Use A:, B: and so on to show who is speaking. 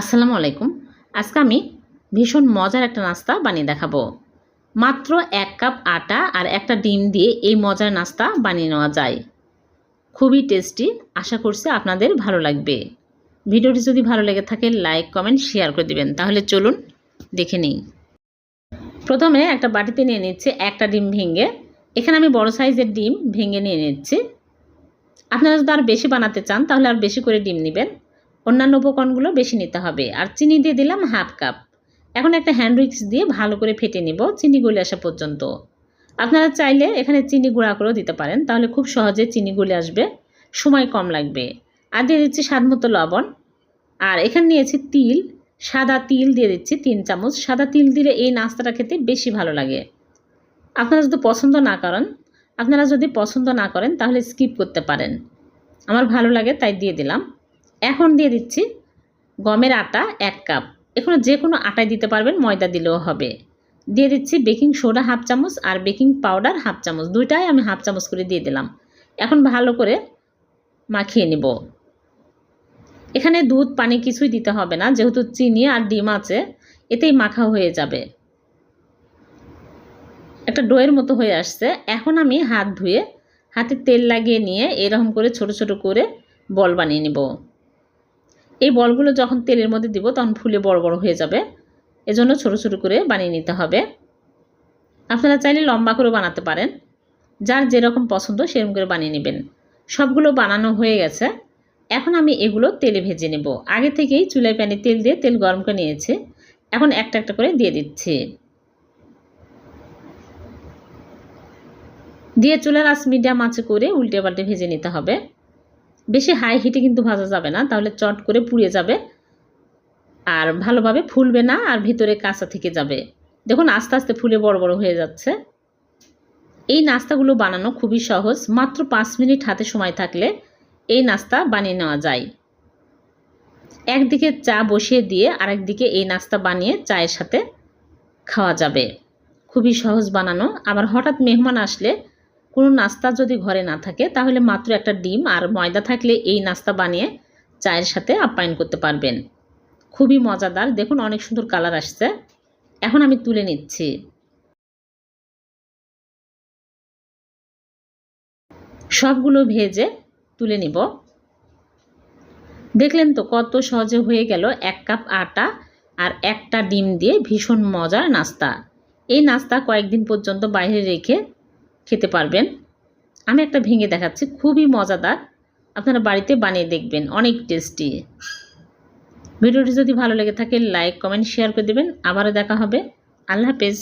A: আসসালামু আলাইকুম। আজকে আমি ভীষণ মজার একটা নাস্তা বানিয়ে দেখাবো। মাত্র এক কাপ আটা আর একটা ডিম দিয়ে এই মজার নাস্তা বানিয়ে নেওয়া যায়। খুবই টেস্টি, আশা করছি আপনাদের ভালো লাগবে। ভিডিওটি যদি ভালো লেগে থাকে, লাইক, কমেন্ট, শেয়ার করে দিবেন। তাহলে চলুন দেখে নিই। প্রথমে একটা বাটিতে নিয়ে নিচ্ছি একটা ডিম ভেঙে। এখানে আমি বড় সাইজের ডিম ভেঙে নিয়ে নিচ্ছি। আপনারা যদি আর বেশি বানাতে চান, তাহলে আর বেশি করে ডিম নেবেন। অন্যান্য উপকরণগুলো বেশি নিতে হবে। আর চিনি দিয়ে দিলাম হাফ কাপ। এখন একটা হ্যান্ড উইক্স দিয়ে ভালো করে ফেটে নিব চিনি গলে আসা পর্যন্ত। আপনারা চাইলে এখানে চিনি গুঁড়া করেও দিতে পারেন, তাহলে খুব সহজে চিনি গলে আসবে, সময় কম লাগবে। আর দিয়ে দিচ্ছি স্বাদ মতো লবণ। আর এখানে নিয়েছি তিল, সাদা তিল দিয়ে দিচ্ছি তিন চামচ। সাদা তিল দিলে এই নাস্তাটা খেতে বেশি ভালো লাগে। আপনারা যদি পছন্দ না করেন, আপনারা যদি পছন্দ না করেন, তাহলে স্কিপ করতে পারেন। আমার ভালো লাগে, তাই দিয়ে দিলাম। এখন দিয়ে দিচ্ছি গমের আটা এক কাপ। এখানে যে কোনো আটায় দিতে পারবেন, ময়দা দিলেও হবে। দিয়ে দিচ্ছি বেকিং সোডা হাফ চামচ আর বেকিং পাউডার হাফ চামচ। দুইটাই আমি হাফ চামচ করে দিয়ে দিলাম। এখন ভালো করে মাখিয়ে নিব। এখানে দুধ, পানি কিছুই দিতে হবে না, যেহেতু চিনি আর ডিম আছে, এতেই মাখা হয়ে যাবে। একটা ডোয়ের মতো হয়ে আসছে। এখন আমি হাত ধুয়ে, হাতে তেল লাগিয়ে নিয়ে এরকম করে ছোট ছোট করে বল বানিয়ে নিব। এই বলগুলো যখন তেলের মধ্যে দিব, তখন ফুলে বড় বড় হয়ে যাবে। এজন্য ছোট ছোট করে বানিয়ে নিতে হবে। আপনারা চাইলে লম্বা করে বানাতে পারেন। যার যেরকম পছন্দ সেরকম করে বানিয়ে নেবেন। সবগুলো বানানো হয়ে গেছে। এখন আমি এগুলো তেলে ভেজে নেব। আগে থেকেই চুলায় প্যানে তেল দিয়ে তেল গরম করে নিয়েছি। এখন একটা একটা করে দিয়ে দিচ্ছি। দিয়ে চুলার আঁচ মিডিয়াম আঁচে করে উল্টে পাল্টে ভেজে নিতে হবে। বেশি হাই হিটে কিন্তু ভাজা যাবে না, তাহলে চট করে পুড়ে যাবে। আর ভালোভাবে ফুলবে না, আর ভিতরে কাঁচা থেকে যাবে। দেখুন, আস্তে আস্তে ফুলে বড় বড় হয়ে যাচ্ছে। এই নাস্তাগুলো বানানো খুবই সহজ, মাত্র পাঁচ মিনিট হাতে সময় থাকলে এই নাস্তা বানিয়ে নেওয়া যায়। একদিকে চা বসিয়ে দিয়ে আরেকদিকে এই নাস্তা বানিয়ে চায়ের সাথে খাওয়া যাবে। খুবই সহজ বানানো। আবার হঠাৎ মেহমান আসলে কোনো নাস্তা যদি ঘরে না থাকে, তাহলে মাত্র একটা ডিম আর ময়দা থাকলে এই নাস্তা বানিয়ে চায়ের সাথে আপ্যায়ন করতে পারবেন। খুবই মজাদার। দেখুন, অনেক সুন্দর কালার আসছে। এখন আমি তুলে নিচ্ছি। সবগুলো ভেজে তুলে নিব। দেখলেন তো কত সহজে হয়ে গেল এক কাপ আটা আর একটা ডিম দিয়ে ভীষণ মজার নাস্তা। এই নাস্তা কয়েকদিন পর্যন্ত বাইরে রেখে খেতে পারবেন। আমি একটা ভেঙে দেখাচ্ছি, খুবই মজাদার। আপনারা বাড়িতে বানিয়ে দেখবেন, অনেক টেস্টি ভিডিওটি যদি ভালো লেগে থাকে লাইক কমেন্ট শেয়ার করে দেবেন। আবারও দেখা হবে। আল্লাহ হাফেজ।